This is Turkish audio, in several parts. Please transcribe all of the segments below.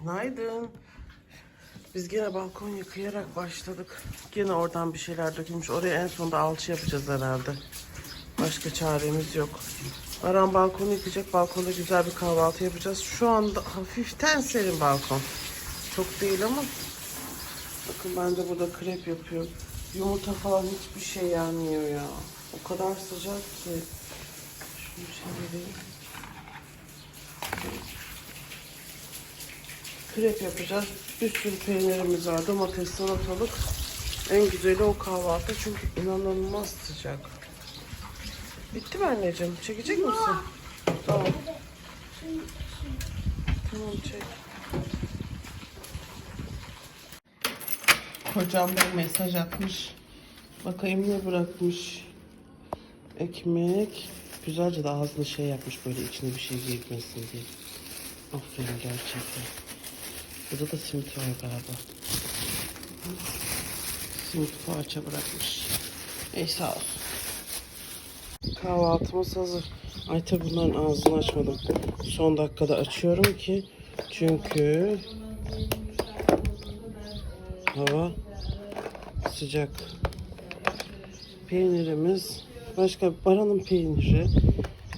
Günaydın. Biz gene balkon yıkayarak başladık. Gene oradan bir şeyler dökülmüş. Oraya en sonunda alçı yapacağız herhalde. Başka çaremiz yok. Baran balkonu yıkayacak. Balkonda güzel bir kahvaltı yapacağız. Şu anda hafiften serin balkon. Çok değil ama. Bakın ben de burada krep yapıyorum. Yumurta falan hiçbir şey yanmıyor ya. O kadar sıcak ki. Şunu çevireyim. Krep yapacağız. Bir sürü peynirimiz var. Domates, salatalık. En güzeli o kahvaltı çünkü inanılmaz sıcak. Bitti mi anneciğim? Çekecek misin? Tamam. Tamam çek. Kocam da mesaj atmış. Bakayım ne bırakmış. Ekmek. Güzelce de ağzını şey yapmış böyle içine bir şey girmesin diye. Aferin gerçekten. Burada da simit var galiba. Simit poğaça bırakmış. Ey sağ olsun. Kahvaltımız hazır. Ay tabi bunların ağzını açmadım. Son dakikada açıyorum ki çünkü hava sıcak. Peynirimiz başka baranın peyniri,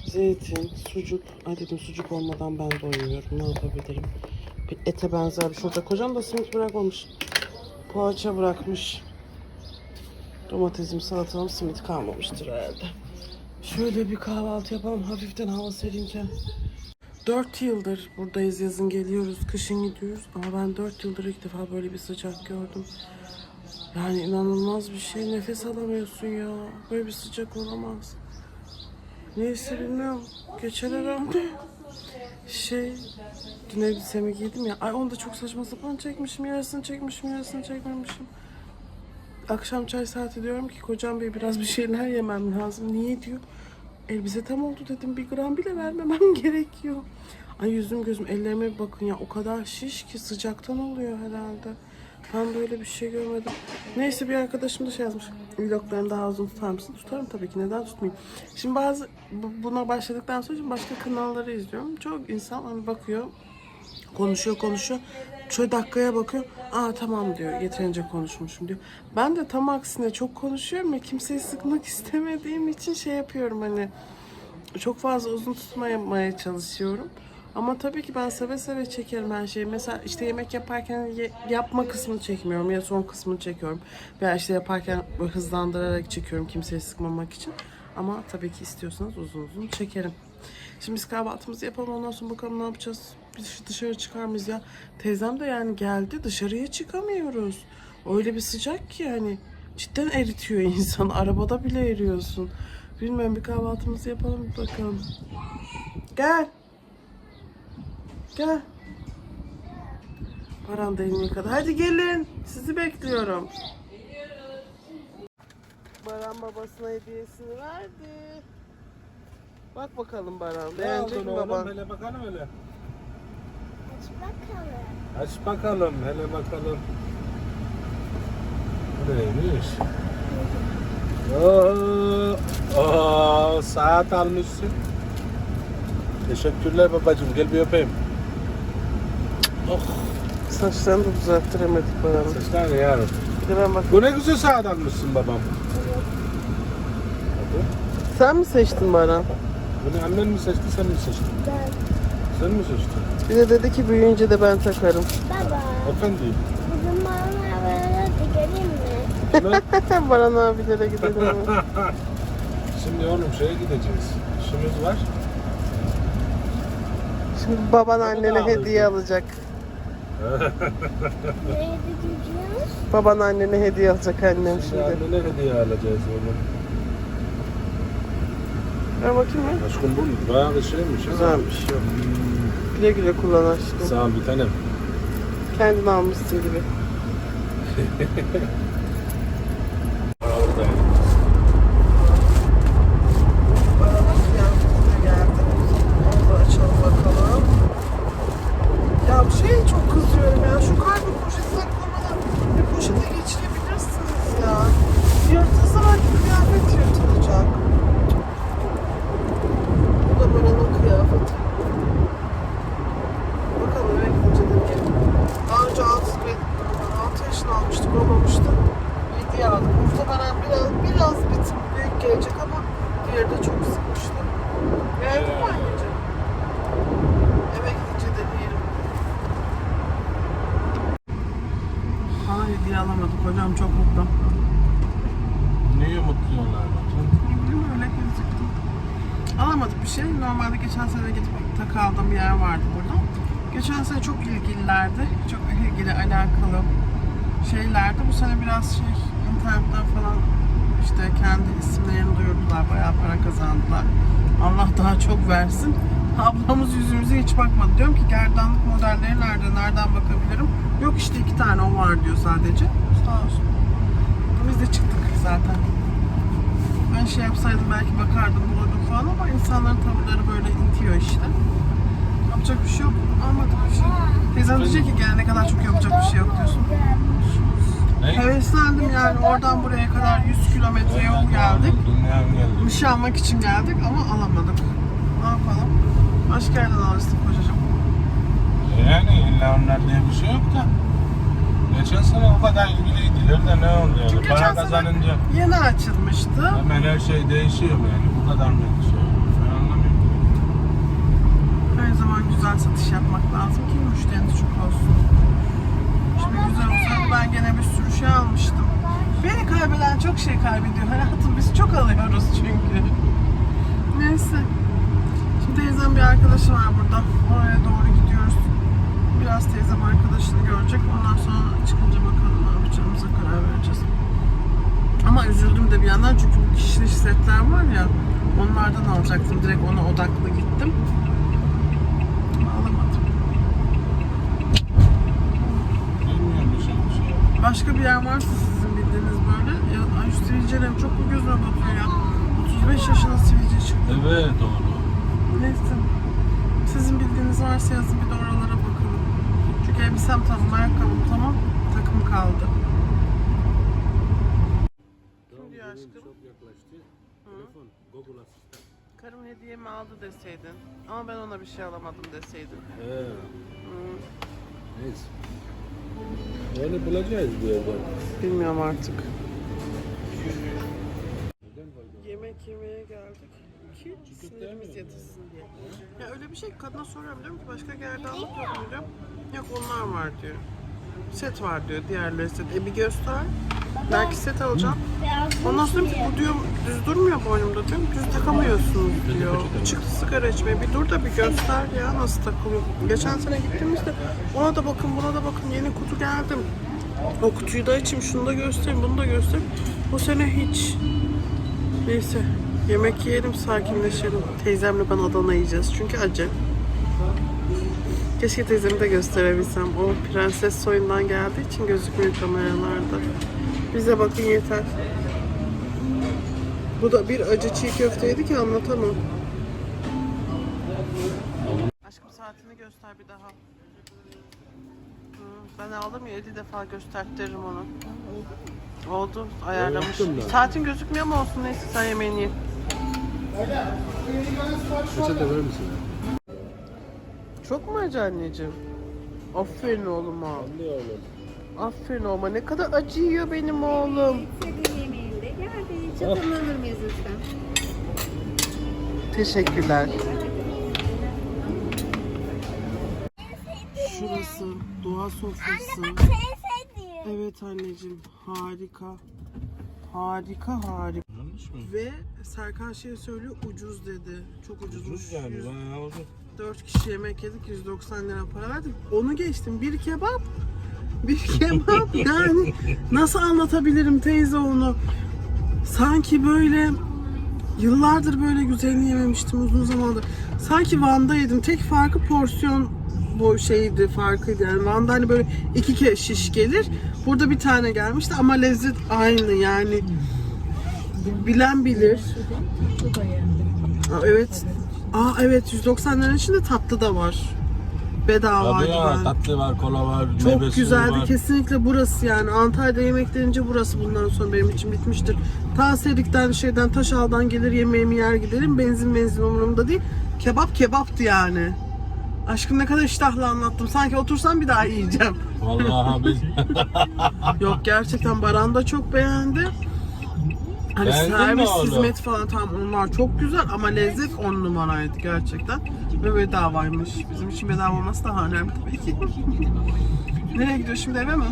zeytin, sucuk. Ay dedim sucuk olmadan ben doymuyorum. Ne yapabilirim? Bir ete benzer bir şey. Kocam da simit bırakmamış. Poğaça bırakmış. Domatesim, salatalım, simit kalmamıştır herhalde. Şöyle bir kahvaltı yapalım hafiften hava serinken. 4 yıldır buradayız yazın geliyoruz, kışın gidiyoruz. Ama ben 4 yıldır ilk defa böyle bir sıcak gördüm. Yani inanılmaz bir şey. Nefes alamıyorsun ya. Böyle bir sıcak olamaz. Neyse bilmiyorum. Geçer herhalde. Şey, dün elbisemi giydim ya. Ay onu da çok saçma sapan çekmişim. Yarısını çekmişim, yarısını çekmemişim. Akşam çay saati diyorum ki kocam bey biraz bir şeyler yemem lazım. Niye diyor. Elbise tam oldu dedim. Bir gram bile vermemem gerekiyor. Ay yüzüm gözüm ellerime bakın ya. O kadar şiş ki sıcaktan oluyor herhalde. Ben böyle bir şey görmedim. Neyse bir arkadaşım da şey yazmış. Vloglarını daha uzun tutar mısın? Tutarım tabii ki. Neden tutmayayım? Şimdi bazı bu- buna başladıktan sonra şimdi başka kanalları izliyorum. Çok insan hani bakıyor konuşuyor konuşuyor. Şöyle dakikaya bakıyor. Aa tamam diyor. Yeterince konuşmuşum diyor. Ben de tam aksine çok konuşuyorum ya kimseyi sıkmak istemediğim için şey yapıyorum hani çok fazla uzun tutmamaya çalışıyorum. Ama tabii ki ben seve seve çekerim her şeyi. Mesela işte yemek yaparken ye- yapma kısmını çekmiyorum ya son kısmını çekiyorum. Veya işte yaparken hızlandırarak çekiyorum kimseyi sıkmamak için. Ama tabii ki istiyorsanız uzun uzun çekerim. Şimdi biz kahvaltımızı yapalım ondan sonra bakalım ne yapacağız. Biz dışarı çıkar mıyız ya? Teyzem de yani geldi dışarıya çıkamıyoruz. Öyle bir sıcak ki yani cidden eritiyor insan. Arabada bile eriyorsun. Bilmiyorum bir kahvaltımızı yapalım bakalım. Gel. Gel. Baran da elini yıkadı. Hadi gelin. Sizi bekliyorum. Baran babasına hediyesini verdi. Bak bakalım Baran. Ne Beğenecek mi baban? Hele bakalım hele. Aç bakalım. Aç bakalım, hele bakalım. Neymiş? Oo, oo, saat almışsın. Teşekkürler babacığım. Gel bir öpeyim. Oh, Saçlarını da düzelttiremedik Baran'ın. saçlar ne yavrum? Bir de ben bak. Bu ne güzel saat almışsın babam. Sen mi seçtin Baran? Bunu annen mi seçti, sen mi seçtin? Ben. Sen mi seçtin? Bir de dedi ki büyüyünce de ben takarım. Baba. Efendim. Bugün bana haberlerde geleyim mi? Baran abilere gidelim. mi? Şimdi oğlum şeye gideceğiz. İşimiz var. Şimdi baban annene hediye alacak. Baban annene hediye alacak annem Şimdi şimdi. annene hediye alacağız oğlum. Ver bakayım mı? Aşkım bu bayağı bir şeymiş. Güzelmiş. Güle güle kullan aşkım. Sağ ol bir tanem. Kendin almışsın gibi. açalım bakalım. Ya şey çok kızıyorum ya. Şu kargo poşetine koymadan bir poşete geçirebilirsiniz ya. Yırtılsa belki kıyafet yırtılacak. Bu da Baran'ın kıyafeti. Bakalım eve gidince de alamadık. Hocam çok mutlu. Niye mutluyorlar bakın? Ne bileyim öyle gözüktü. Alamadık bir şey. Normalde geçen sene gidip takı aldığım bir yer vardı burada. Geçen sene çok ilgililerdi. Çok ilgili, alakalı şeylerdi. Bu sene biraz şey internetten falan işte kendi isimlerini duyurdular. Bayağı para kazandılar. Allah daha çok versin. Ablamız yüzümüze hiç bakmadı. Diyorum ki gerdanlık modelleri nerede? Nereden bakabilirim? Yok işte iki tane o var diyor sadece. Sağ olsun. Biz de çıktık zaten. Ben şey yapsaydım belki bakardım bulurdum falan ama insanların tavırları böyle itiyor işte. Yapacak bir şey yok. Almadık bir şey. Teyzem diyecek ki gelene kadar çok yapacak bir şey yok diyorsun. Ne? Heveslendim yani oradan buraya kadar 100 kilometre yol geldik. Bir şey almak için geldik ama alamadık. Ne yapalım? Başka yerden alıştık kocacığım. Yani illa onlar diye bir şey yok da. Geçen sene o kadar ilgiliydiler de ne oldu yani? Çünkü Para geçen sene kazanınca yeni açılmıştı. hemen her şey değişiyor yani. Bu kadar mı değişiyor? Ben anlamıyorum. Her zaman güzel satış yapmak lazım ki müşteriniz çok olsun. Şimdi güzel olsaydı ben gene bir sürü şey almıştım. Beni kaybeden çok şey kaybediyor hayatım. Biz çok alıyoruz çünkü. Neyse. Şimdi teyzem bir arkadaşı var burada. Oraya doğru gidiyoruz. Biraz teyzem arkadaşını görecek. Ondan sonra çıkınca bakalım ne yapacağımıza karar vereceğiz. Ama üzüldüm de bir yandan çünkü bu setler var ya onlardan alacaktım. Direkt ona odaklı gittim. Alamadım. Bilmiyorum bir şey bir şey. Başka bir yer varsa sizin bildiğiniz böyle. Ya, ay şu sivilcelerim çok mu gözüme batıyor ya? 35 yaşında sivilce çıktı. Evet doğru. Neyse. Sizin bildiğiniz varsa yazın bir de oralara bakalım. Çünkü elbisem tamam, ayakkabım tamam, takım kaldı. Şimdi aşkım. Çok yaklaştı. Telefon, Google Asistan. Karım hediyemi aldı deseydin. Ama ben ona bir şey alamadım deseydin. He. Hmm, Neyse. Yani bulacağız bir yerden. bilmiyorum artık. Yemek yemeye geldik ki sinirimiz yatışsın diye. Ya öyle bir şey kadına soruyorum diyorum ki başka gerdanlık yok mu diyorum. Yok onlar var diyor. Set var diyor diğerleri set. E bir göster. Belki set alacağım. Ondan sonra bu diyor düz durmuyor boynumda diyorum. Düz takamıyorsunuz diyor. Çıktı sigara içmeye bir dur da bir göster ya nasıl takılıyor. Geçen sene gittiğimizde ona da bakın buna da bakın yeni kutu geldim. O kutuyu da açayım şunu da göstereyim bunu da göstereyim. Bu sene hiç. Neyse yemek yiyelim sakinleşelim. Teyzemle ben Adana yiyeceğiz çünkü acı. Keşke teyzemi de gösterebilsem. O prenses soyundan geldiği için gözükmüyor kameralarda. Bize bakın yeter. Bu da bir acı çiğ köfteydi ki anlatamam. Aşkım saatini göster bir daha. Hı, ben aldım ya 50 defa gösterttiririm onu. Oldu ayarlamış. Saatin gözükmüyor mu olsun neyse sen yemeğini ye. Peçete verir misin? Çok mu acı anneciğim? Aferin oğluma. Anlıyorum. Aferin oğluma. Ne kadar acı yiyor benim oğlum. Yemeğinde Çatalını alır mıyız lütfen? Teşekkürler. Şurası doğa sofrası. Evet anneciğim harika. Harika harika. Yanlış mı? Ve Serkan şey söylüyor ucuz dedi. Çok ucuzmuş. Ucuz yani bayağı ucuz. 4 kişi yemek yedik 190 lira para verdik. Onu geçtim. Bir kebap. Bir kebap yani nasıl anlatabilirim teyze onu? Sanki böyle yıllardır böyle güzelini yememiştim uzun zamandır. Sanki Van'da yedim. Tek farkı porsiyon bu şeydi farkıydı yani Van'da hani böyle iki kez şiş gelir. Burada bir tane gelmişti ama lezzet aynı yani. Bilen bilir. Aa, evet. Aa evet 190 lira içinde tatlı da var. Bedava Tabii ya tatlı var, kola var, Çok güzeldi var. kesinlikle burası yani. Antalya'da yemek denince burası bundan sonra benim için bitmiştir. Ta Serik'ten şeyden Taşal'dan gelir yemeğimi yer giderim. Benzin benzin umurumda değil. Kebap kebaptı yani. Aşkım ne kadar iştahla anlattım. Sanki otursam bir daha yiyeceğim. Vallahi biz Yok gerçekten Baran da çok beğendi. Hani Beğendin mi servis oğlum? hizmet falan tam onlar çok güzel ama lezzet on numaraydı gerçekten. Ve bedavaymış. Bizim için bedava olması daha önemli tabii ki. Nereye gidiyor şimdi eve mi?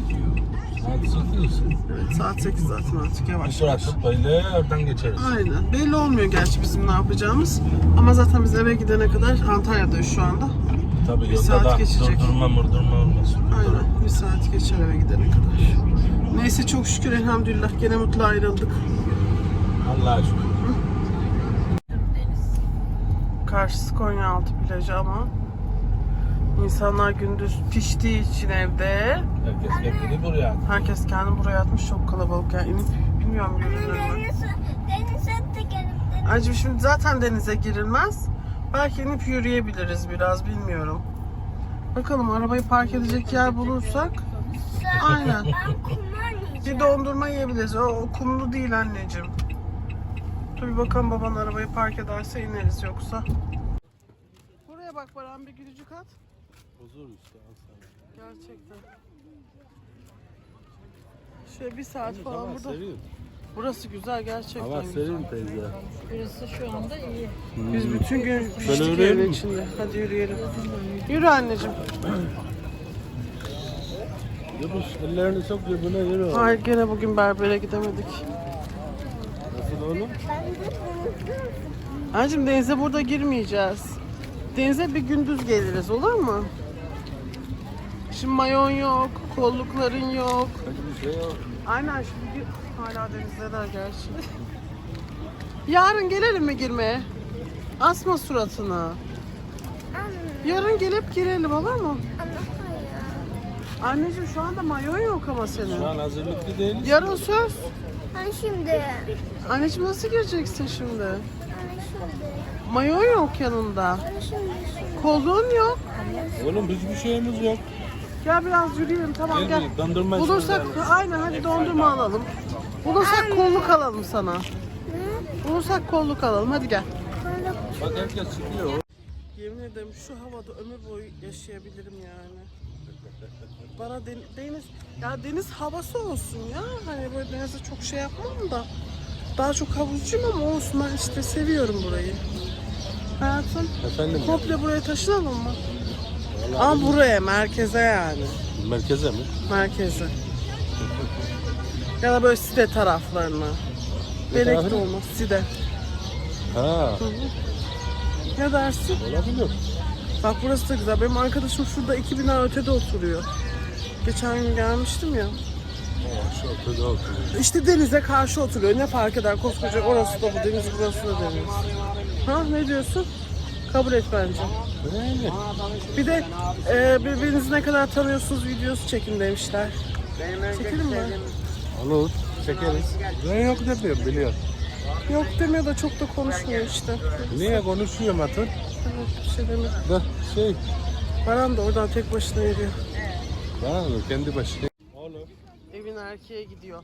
Saat 8. Evet, saat 8 zaten artık yavaş yavaş. böyle oradan geçeriz. Aynen. Belli olmuyor gerçi bizim ne yapacağımız. Ama zaten biz eve gidene kadar Antalya'dayız şu anda. Tabii Bir saat da geçecek. durdurma murdurma olmasın. Aynen. Bir saat geçer eve gidene kadar. Neyse çok şükür elhamdülillah gene mutlu ayrıldık. Allah'a şükür. Karşısı Konyaaltı plajı ama insanlar gündüz piştiği için evde Herkes kendini buraya. herkes kendi buraya atmış çok kalabalık yani inip bilmiyorum görünür mü? Deniz, denize tıkarım. Ayrıca şimdi zaten denize girilmez. Belki inip yürüyebiliriz biraz bilmiyorum. Bakalım arabayı park edecek yer bulursak aynen. Bir dondurma yiyebiliriz. O, o kumlu değil anneciğim. Dur bir bakalım baban arabayı park ederse ineriz yoksa. Buraya bak Baran bir gülücük at. Huzur işte sana. Gerçekten. Şöyle bir saat falan Hava burada. serin. Burası güzel gerçekten Hava güzel. serin teyze. Burası şu anda iyi. Biz bütün gün piştik yürüyelim evin mi? içinde. Hadi yürüyelim. Yürü anneciğim. Yapış ellerini sok cebine yürü. Hayır gene bugün berbere gidemedik. Nasıl oğlum? Anneciğim denize burada girmeyeceğiz. Denize bir gündüz geliriz olur mu? Şimdi mayon yok, kollukların yok. Hadi bir şey yok. Aynen şimdi hala denizdeler gerçi. Yarın gelelim mi girmeye? Asma suratını. Anne, Yarın gelip girelim olur mu? Anneciğim şu anda mayon yok ama Şu senin. an hazırlıklı değiliz. Yarın söz. Ben şimdi. Anneciğim nasıl gireceksin şimdi? Anne şimdi. Mayon yok yanında. Anne şimdi. Kolluğun yok. Oğlum hiçbir şeyimiz yok. Gel biraz yürüyelim tamam Gel gel. bir dondurma Bulursak içelim. aynen hadi dondurma alalım. Bulursak kolluk alalım sana. Bulursak kolluk alalım hadi gel. Bak herkes çıkıyor. Yemin ederim şu havada ömür boyu yaşayabilirim yani. Bana den- deniz, ya deniz havası olsun ya. Hani böyle denize çok şey yapmam da. Daha çok havuzcuyum ama olsun ben işte seviyorum burayı. Hayatım Efendim? komple buraya taşınalım mı? Ama buraya merkeze yani. Merkeze mi? Merkeze. ya da böyle site taraflarına. Belek de tarafı? olmaz site. Ha. Ne dersin? Olabilir. Bak burası da güzel. Benim arkadaşım şurada iki bina ötede oturuyor. Geçen gün gelmiştim ya. Aa, şu ortada oturuyor. İşte denize karşı oturuyor. Ne fark eder koskoca orası da bu deniz burası da deniz. Ha ne diyorsun? Kabul et bence. Yani. Bir de e, birbirinizi ne kadar tanıyorsunuz videosu çekin demişler. Çekelim mi? Olur. Çekeriz. Ben yok demiyorum biliyor. Yok demiyor da çok da konuşmuyor işte. Niye konuşuyorum atın? Evet bir şey demiyor. Da şey. Baran da oradan tek başına yürüyor. Bana mı? Kendi başına. Oğlum. Evin erkeğe gidiyor.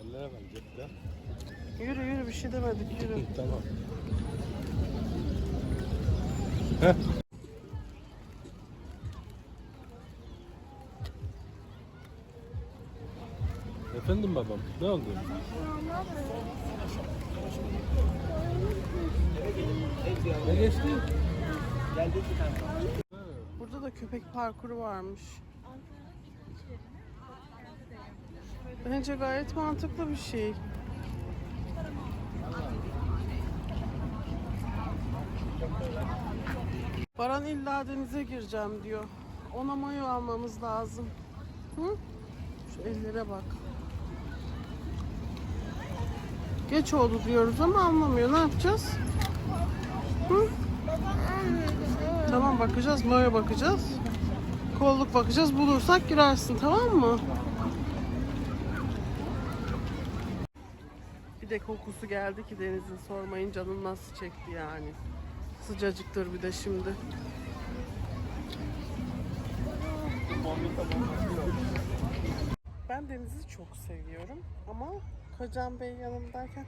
Ellere bak cepte. Yürü yürü bir şey demedik yürü. Tamam. Heh. Efendim babam, ne oldu? Ne geçti? Burada da köpek parkuru varmış. Bence gayet mantıklı bir şey. Baran illa denize gireceğim diyor. Ona mayo almamız lazım. Hı? Şu ellere bak. Geç oldu diyoruz ama anlamıyor. Ne yapacağız? Hı? Tamam bakacağız. Mayo bakacağız. Kolluk bakacağız. Bulursak girersin tamam mı? Bir de kokusu geldi ki denizin sormayın canım nasıl çekti yani. Sıcacıktır bir de şimdi. Ben denizi çok seviyorum ama kocam bey yanımdayken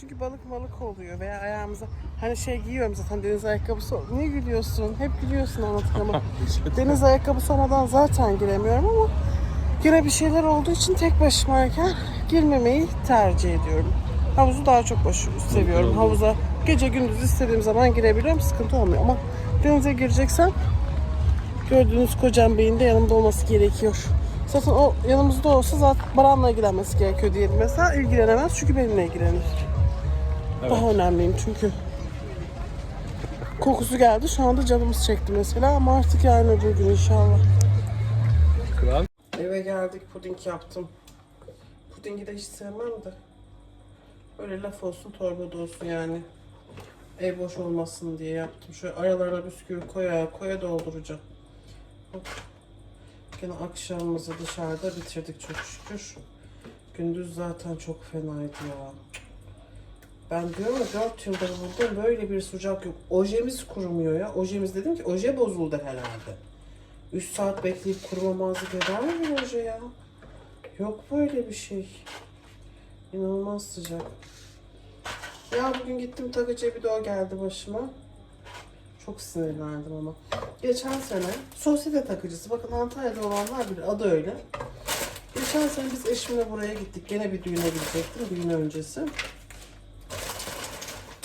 çünkü balık balık oluyor veya ayağımıza hani şey giyiyorum zaten deniz ayakkabısı niye gülüyorsun? Hep gülüyorsun anlatıma deniz ayakkabısı olmadan zaten giremiyorum ama yine bir şeyler olduğu için tek başımayken girmemeyi tercih ediyorum. Havuzu daha çok baş seviyorum. Havuza gece gündüz istediğim zaman girebiliyorum sıkıntı olmuyor ama denize gireceksem gördüğünüz kocam beyin de yanımda olması gerekiyor Zaten o yanımızda olsa zaten Baran'la ilgilenmesi gerekiyor diyelim mesela. ilgilenemez çünkü benimle ilgilenir. Daha önemliyim çünkü. Kokusu geldi. Şu anda canımız çekti mesela ama artık yarın öbür gün inşallah. Kral. Eve geldik puding yaptım. Pudingi de hiç sevmem de. Öyle laf olsun torbada olsun yani. Ev boş olmasın diye yaptım. Şöyle aralarına bisküvi koya koya dolduracağım. Hop. Gene akşamımızı dışarıda bitirdik çok şükür. Gündüz zaten çok fenaydı ya. Ben diyorum ya 4 yıldır buradayım böyle bir sıcak yok. Ojemiz kurumuyor ya. Ojemiz dedim ki oje bozuldu herhalde. 3 saat bekleyip kurumamazlık eder mi oje ya? Yok böyle bir şey. İnanılmaz sıcak. Ya bugün gittim takıcıya bir de o geldi başıma. Çok sinirlendim ama. Geçen sene sosyete takıcısı. Bakın Antalya'da olanlar bilir. Adı öyle. Geçen sene biz eşimle buraya gittik. Gene bir düğüne gidecektim. Düğün öncesi.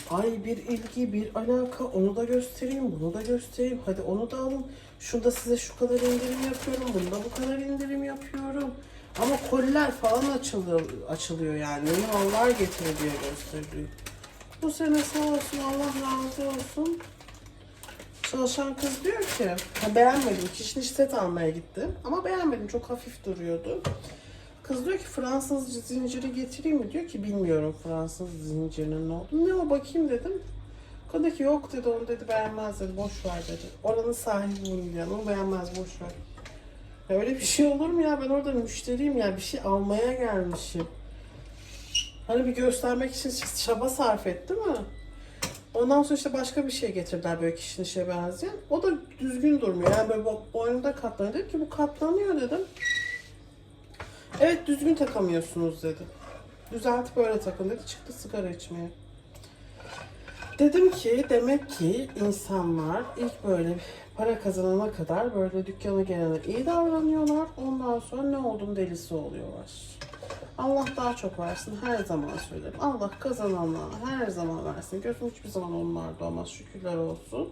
Ay bir ilgi, bir alaka. Onu da göstereyim, bunu da göstereyim. Hadi onu da alın. Şurada size şu kadar indirim yapıyorum. Bunda bu kadar indirim yapıyorum. Ama koliler falan açılıyor, açılıyor yani. Yeni mallar getiriliyor gösteriliyor. Bu sene sağ olsun Allah razı olsun. Çalışan kız diyor ki, ha, beğenmedim. Kişniş set almaya gittim. Ama beğenmedim. Çok hafif duruyordu. Kız diyor ki Fransız zinciri getireyim mi? Diyor ki bilmiyorum Fransız zincirinin ne olduğunu. Ne o bakayım dedim. Kadın ki yok dedi onu dedi beğenmez dedi boş ver dedi. Oranın sahibi yani onu beğenmez boş ver. Ya öyle bir şey olur mu ya ben orada müşteriyim ya bir şey almaya gelmişim. Hani bir göstermek için çaba sarf etti mi? Ondan sonra işte başka bir şey getirdiler böyle kişinin işe benzeyen. O da düzgün durmuyor. Yani böyle bo- boynunda katlanıyor. Dedim ki bu katlanıyor dedim. Evet düzgün takamıyorsunuz dedi. Düzeltip böyle takın dedi. Çıktı sigara içmeye. Dedim ki demek ki insanlar ilk böyle para kazanana kadar böyle dükkana gelene iyi davranıyorlar. Ondan sonra ne olduğunu delisi oluyorlar. Allah daha çok versin her zaman söylerim. Allah kazananlara her zaman versin. Gözüm hiçbir zaman onlarda olmaz şükürler olsun.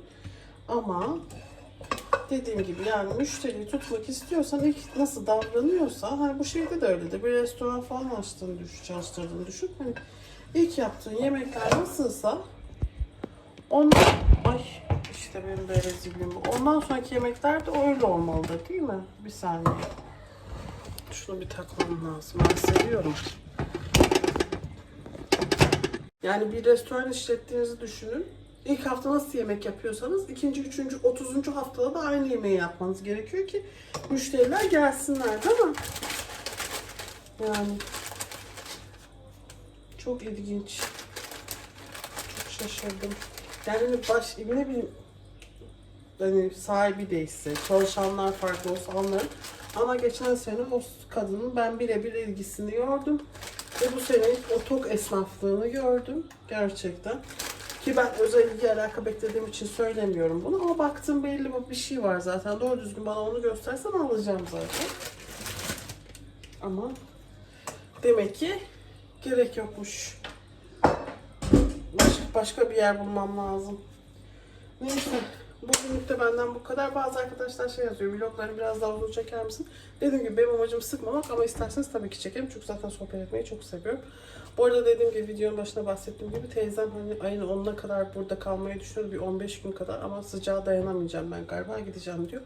Ama dediğim gibi yani müşteriyi tutmak istiyorsan ilk nasıl davranıyorsa hani bu şeyde de öyledir. Bir restoran falan açtığını düşün, çalıştırdığını düşün. Hani ilk yaptığın yemekler nasılsa ondan ay işte benim de rezilliğim bu. Ondan sonraki yemekler de öyle olmalıdır değil mi? Bir saniye. Şunu bir takmam lazım. Ben seviyorum. Yani bir restoran işlettiğinizi düşünün. İlk hafta nasıl yemek yapıyorsanız ikinci, üçüncü, otuzuncu haftada da aynı yemeği yapmanız gerekiyor ki müşteriler gelsinler değil mi? Yani çok ilginç. Çok şaşırdım. Yani baş, ne bileyim hani sahibi değilse, çalışanlar farklı olsa anlarım. Ama geçen sene o kadının ben birebir ilgisini gördüm. Ve bu sene o tok esnaflığını gördüm gerçekten. Ki ben özel ilgi alaka beklediğim için söylemiyorum bunu ama baktım belli bir şey var zaten. Doğru düzgün bana onu göstersen alacağım zaten. Ama demek ki gerek yokmuş. Başka, başka bir yer bulmam lazım. Neyse. Bugünlük de benden bu kadar. Bazı arkadaşlar şey yazıyor. Vlogları biraz daha uzun çeker misin? Dediğim gibi benim amacım sıkmamak ama isterseniz tabii ki çekerim. Çünkü zaten sohbet etmeyi çok seviyorum. Bu arada dediğim gibi videonun başında bahsettiğim gibi teyzem hani ayın 10'una kadar burada kalmayı düşünüyordu. Bir 15 gün kadar ama sıcağa dayanamayacağım ben galiba gideceğim diyor.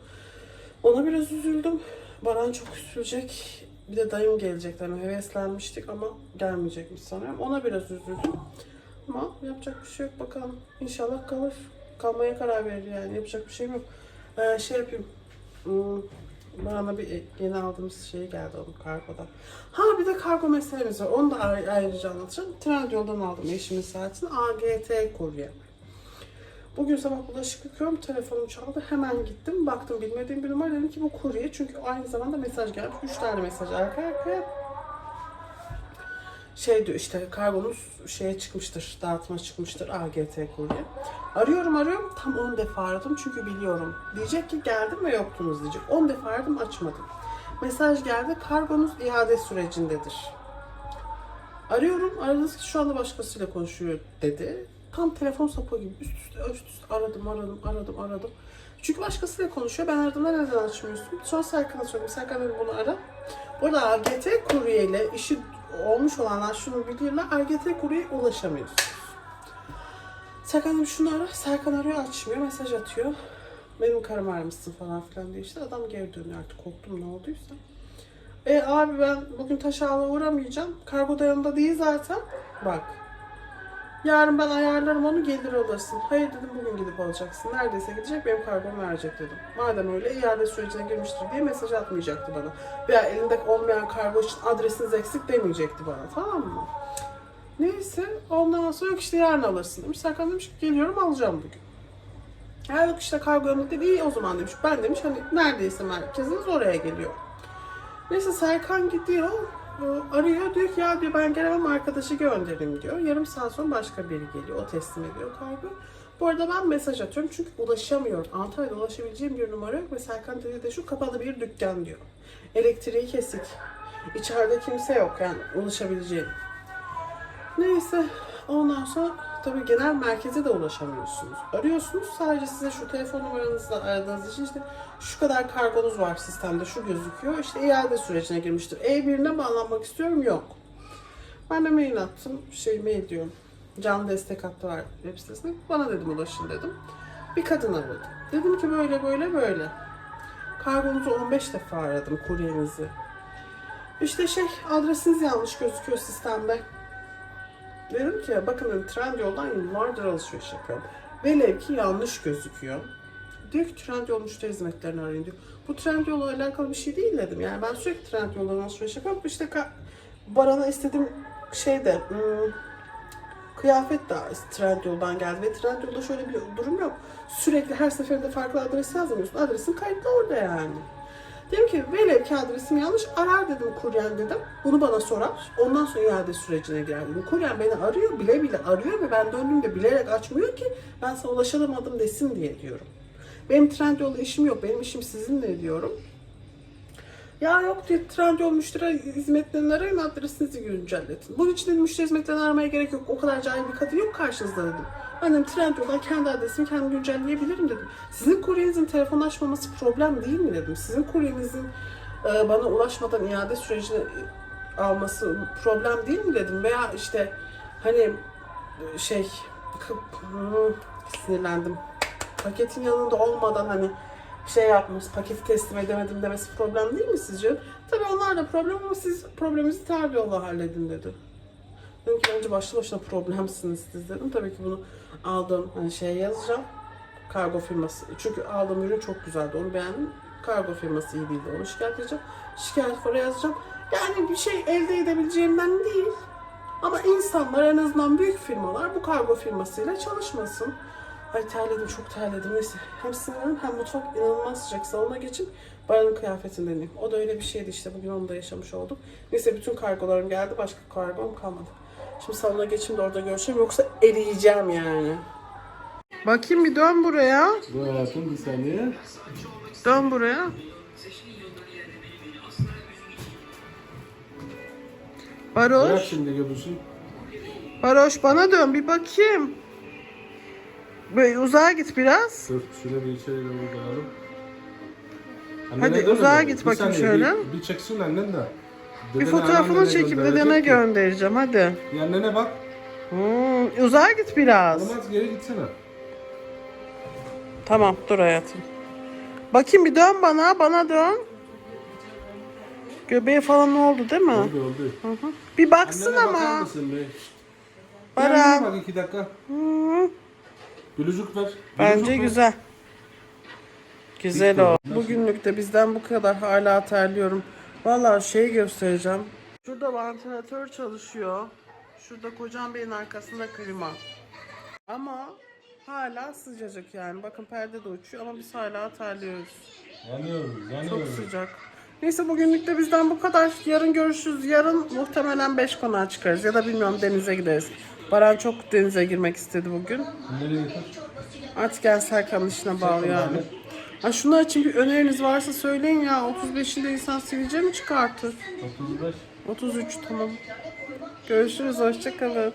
Ona biraz üzüldüm. Baran çok üzülecek. Bir de dayım gelecek. Hani heveslenmiştik ama gelmeyecekmiş sanıyorum. Ona biraz üzüldüm. Ama yapacak bir şey yok bakalım. İnşallah kalır. Kalmaya karar verir yani. Yapacak bir şey yok. Ee, şey yapayım. Hmm, bana bir yeni aldığımız şey geldi onun kargodan. Ha bir de kargo meselemiz var. Onu da ayrı- ayrıca anlatacağım. Trendyol'dan aldım eşimin saatini. AGT kurye. Bugün sabah bulaşık yıkıyorum. Telefonum çaldı. Hemen gittim. Baktım bilmediğim bir numara. Dedim ki bu kurye. Çünkü aynı zamanda mesaj gelmiş. Üç tane mesaj arka arkaya şey diyor işte kargonuz şeye çıkmıştır, dağıtıma çıkmıştır AGT kurye. Arıyorum arıyorum tam 10 defa aradım çünkü biliyorum. Diyecek ki geldim ve yoktunuz diyecek. 10 defa aradım açmadım. Mesaj geldi kargonuz iade sürecindedir. Arıyorum aradınız ki şu anda başkasıyla konuşuyor dedi. Tam telefon sapı gibi üst üste üst üste aradım aradım aradım aradım. Çünkü başkasıyla konuşuyor. Ben aradığımda neden açmıyorsun? Sonra Serkan'a söyledim. Serkan dedim bunu ara. Bu arada AGT kuryeyle işi olmuş olanlar şunu biliyorlar. AGT kuryeye ulaşamıyorsunuz. Serkan dedim şunu ara. Serkan arıyor açmıyor. Mesaj atıyor. Benim karım aramışsın falan filan diye işte. Adam geri dönüyor artık. Korktum ne olduysa. E abi ben bugün Taşağı'na uğramayacağım. Kargo da yanında değil zaten. Bak. Yarın ben ayarlarım onu gelir alırsın. Hayır dedim bugün gidip alacaksın. Neredeyse gidecek benim kargomu verecek dedim. Madem öyle iade sürecine girmiştir diye mesaj atmayacaktı bana. Veya elinde olmayan kargo için adresiniz eksik demeyecekti bana tamam mı? Neyse ondan sonra yok işte yarın alırsın demiş. Serkan demiş ki geliyorum alacağım bugün. Ya yok işte kargo yanında değil iyi o zaman demiş. Ben demiş hani neredeyse merkeziniz oraya geliyor. Neyse Serkan gidiyor. E, Arıyor diyor ki ya diyor ben gelemem arkadaşı gönderim diyor. Yarım saat sonra başka biri geliyor. O teslim ediyor kargo. Bu arada ben mesaj atıyorum çünkü ulaşamıyorum. Antalya'da ulaşabileceğim bir numara yok ve Serkan dedi de şu kapalı bir dükkan diyor. Elektriği kesik. İçeride kimse yok yani ulaşabileceğim. Neyse ondan sonra tabii genel merkeze de ulaşamıyorsunuz. Arıyorsunuz sadece size şu telefon numaranızla aradığınız için işte şu kadar kargonuz var sistemde şu gözüküyor. İşte iade sürecine girmiştir. E1'ine bağlanmak istiyorum yok. Ben de mail attım. Şey mail diyorum. Canlı destek hattı var web sitesinde. Bana dedim ulaşın dedim. Bir kadın aradı. Dedim ki böyle böyle böyle. Kargonuzu 15 defa aradım kuryenizi. İşte şey adresiniz yanlış gözüküyor sistemde. Dedim ki bakın dedim, Trendyol'dan yıllardır alışveriş yapıyorum. Velev ki yanlış gözüküyor. Diyor ki Trendyol müşteri hizmetlerini arayın diyor. Bu Trendyol'la alakalı bir şey değil dedim. Yani ben sürekli Trendyol'dan alışveriş yapıyorum. İşte Baran'a istediğim şey de hmm, kıyafet de Trendyol'dan geldi. Ve Trendyol'da şöyle bir durum yok. Sürekli her seferinde farklı adres yazmıyorsun. Adresin kayıtlı orada yani. Dedim ki velev ki adresim yanlış arar dedim kuryen dedim. Bunu bana sorar. Ondan sonra iade sürecine girer dedim. Kuryen beni arıyor bile bile arıyor ve ben döndüğümde bilerek açmıyor ki ben sana ulaşamadım desin diye diyorum. Benim Trendyol'la işim yok. Benim işim sizinle diyorum. Ya yok diye Trendyol müşteri hizmetlerini arayın adresinizi güncelletin. Bunun için dedim müşteri hizmetlerini aramaya gerek yok. O kadar cahil bir kadın yok karşınızda dedim. Ben dedim Trendyol'dan kendi adresimi kendim güncelleyebilirim dedim. Sizin kuryenizin telefon açmaması problem değil mi dedim. Sizin kuryenizin e, bana ulaşmadan iade sürecini e, alması problem değil mi dedim. Veya işte hani e, şey sinirlendim. Paketin yanında olmadan hani şey yapmış, paketi teslim edemedim demesi problem değil mi sizce? Tabii onlar da problem ama siz probleminizi terbiye yolla halledin dedi. Dedim ki bence başlı başına problemsiniz siz dedim. Tabii ki bunu aldığım hani şeye yazacağım. Kargo firması. Çünkü aldığım ürün çok güzeldi. Onu beğendim. Kargo firması iyi değildi. Onu şikayet edeceğim. Şikayet para yazacağım. Yani bir şey elde edebileceğimden değil. Ama insanlar en azından büyük firmalar bu kargo firmasıyla çalışmasın. Ay terledim çok terledim neyse. Hem sinirim hem mutfak inanılmaz sıcak. Salona geçip Baran'ın kıyafetini deneyim. O da öyle bir şeydi işte. Bugün onu da yaşamış oldum. Neyse bütün kargolarım geldi. Başka kargom kalmadı. Şimdi salona geçeyim de orada görüşeyim. Yoksa eriyeceğim yani. Bakayım bir dön buraya. Dur hayatım bir saniye. Dön buraya. Bırak Baroş. şimdi göbüşü. Baroş bana dön bir bakayım. Böyle uzağa git biraz. Dur şöyle bir içeri doğru bakalım. Hadi uzağa git bakayım şöyle. Bir, bir çeksin annen de. Bir fotoğrafını çekip dedene göndereceğim hadi. Annene bak. Hmm, uzağa git biraz. Olmaz geri gitsene. Tamam dur hayatım. Bakayım bir dön bana, bana dön. Göbeği falan oldu değil mi? Oldu oldu. Bir baksın Annene bakar ama. mısın be? Baran. Bak iki dakika. Hı, Gülücük ver. Bence Gülücük ver. güzel. Güzel o. Bugünlük de bizden bu kadar. Hala terliyorum. Vallahi şey göstereceğim. Şurada vantilatör çalışıyor. Şurada kocam beyin arkasında klima. Ama hala sıcacık yani. Bakın perde de uçuyor ama biz hala terliyoruz. Yanıyoruz Çok yanıyoruz. sıcak. Neyse bugünlük de bizden bu kadar. Yarın görüşürüz. Yarın muhtemelen 5 konağa çıkarız. Ya da bilmiyorum denize gideriz. Baran çok denize girmek istedi bugün. Nereye götür? Artık gel Serkan'ın işine bağlı yani. Ha şunlar için bir öneriniz varsa söyleyin ya. 35'inde insan sivilce mi çıkartır? 35. 33 tamam. Görüşürüz. Hoşçakalın.